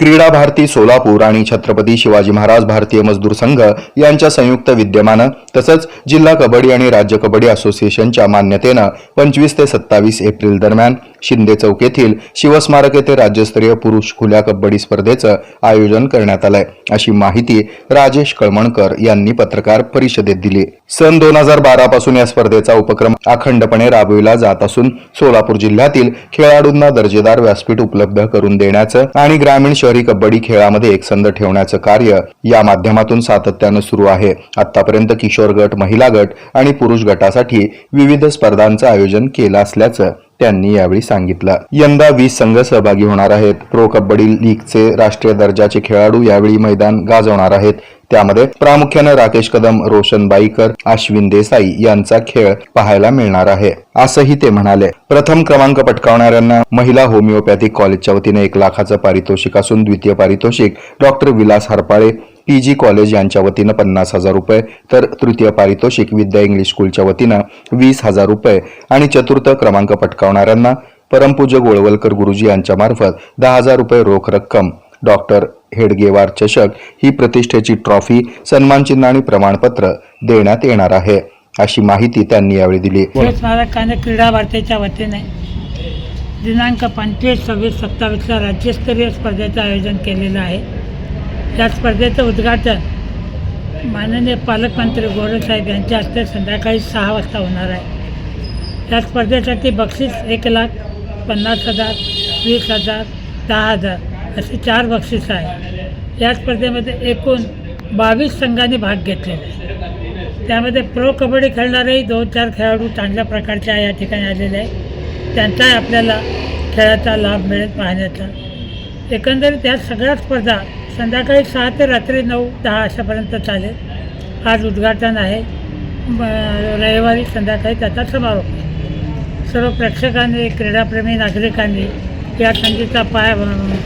क्रीडा भारती सोलापूर आणि छत्रपती शिवाजी महाराज भारतीय मजदूर संघ यांच्या संयुक्त विद्यमानं तसंच जिल्हा कबड्डी आणि राज्य कबड्डी असोसिएशनच्या मान्यतेनं पंचवीस ते सत्तावीस एप्रिल दरम्यान शिंदे चौक येथील शिवस्मारक येथे राज्यस्तरीय पुरुष खुल्या कबड्डी स्पर्धेचं आयोजन करण्यात आलंय. अशी माहिती राजेश कळमणकर यांनी पत्रकार परिषदेत दिली. सन दोन हजार बारा पासून या स्पर्धेचा उपक्रम अखंडपणे राबविला जात असून सोलापूर जिल्ह्यातील खेळाडूंना दर्जेदार व्यासपीठ उपलब्ध करून देण्याचं आणि ग्रामीण शहर कबड्डी खेळामध्ये एकसंध ठेवण्याचं कार्य या माध्यमातून सातत्यानं सुरू आहे. आतापर्यंत किशोर गट महिला गट आणि पुरुष गटासाठी विविध स्पर्धांचं आयोजन केलं असल्याचं त्यांनी यावेळी सांगितलं. यंदा वीस संघ सहभागी होणार आहेत. प्रो कबड्डी लीगचे राष्ट्रीय दर्जाचे खेळाडू यावेळी मैदान गाजवणार आहेत. त्यामध्ये प्रामुख्यानं राकेश कदम रोशन बाईकर अश्विन देसाई यांचा खेळ पाहायला मिळणार आहे. असंही ते म्हणाले. प्रथम क्रमांक पटकावणाऱ्यांना महिला होमिओपॅथिक कॉलेजच्या वतीने एक लाखाचं पारितोषिक असून द्वितीय पारितोषिक doctor Vilas Harpale PG college यांच्या वतीनं पन्नास हजार रुपये तर तृतीय पारितोषिक विद्या इंग्लिश स्कूलच्या वतीनं वीस हजार रुपये आणि चतुर्थ क्रमांक पटकावणाऱ्यांना परमपूज्य गोळवलकर गुरुजी यांच्या मार्फत दहा हजार रुपये रोख रक्कम डॉक्टर हेडगेवार चषक ही प्रतिष्ठेची ट्रॉफी सन्मानचिन्ह आणि प्रमाणपत्र देण्यात येणार आहे. अशी माहिती त्यांनी यावेळी दिली. क्रीडा भारतीच्या वतीने दिनांक पंचवीस सव्वीस सत्तावीसला राज्यस्तरीय स्पर्धेचं आयोजन केलेलं आहे. या स्पर्धेचं उद्घाटन माननीय पालकमंत्री गोरेसाहेब यांच्या हस्ते संध्याकाळी सहा वाजता होणार आहे. या स्पर्धेसाठी बक्षीस एक लाख पन्नास हजार वीस हजार दहा हजार असे चार बक्षीस आहे. या स्पर्धेमध्ये एकूण बावीस संघांनी भाग घेतलेला आहे. त्यामध्ये प्रो कबड्डी खेळणारेही दोन चार खेळाडू चांगल्या प्रकारच्या या ठिकाणी आलेले आहे त्यांचाही आपल्याला खेळाचा लाभ मिळेल पाहण्याचा. एकंदरीत या सगळ्या स्पर्धा संध्याकाळी सहा ते रात्री नऊ दहा अशापर्यंत चालेल. आज उद्घाटन आहे. रविवारी संध्याकाळी त्याचा समारोप सर्व प्रेक्षकांनी क्रीडाप्रेमी नागरिकांनी या संधीचा पाय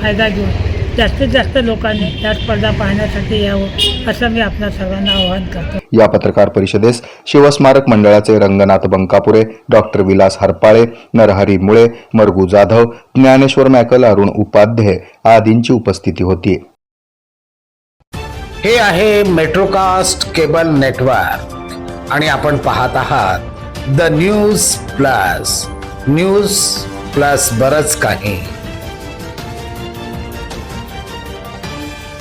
फायदा घेऊन जास्तीत जास्त लोकांनी या स्पर्धा पाहण्यासाठी यावं असं मी आपल्या सर्वांना आवाहन करतो. या पत्रकार परिषदेस शिवस्मारक मंडळाचे रंगनाथ बंकापुरे डॉक्टर विलास हरपाळे नरहरी मुळे मरगू जाधव ज्ञानेश्वर मॅकल अरुण उपाध्ये आदींची उपस्थिती होती. हे आहे मेट्रोकास्ट केबल नेटवर्क आणि आपण पाहत आहात the news plus. News plus बरच काही.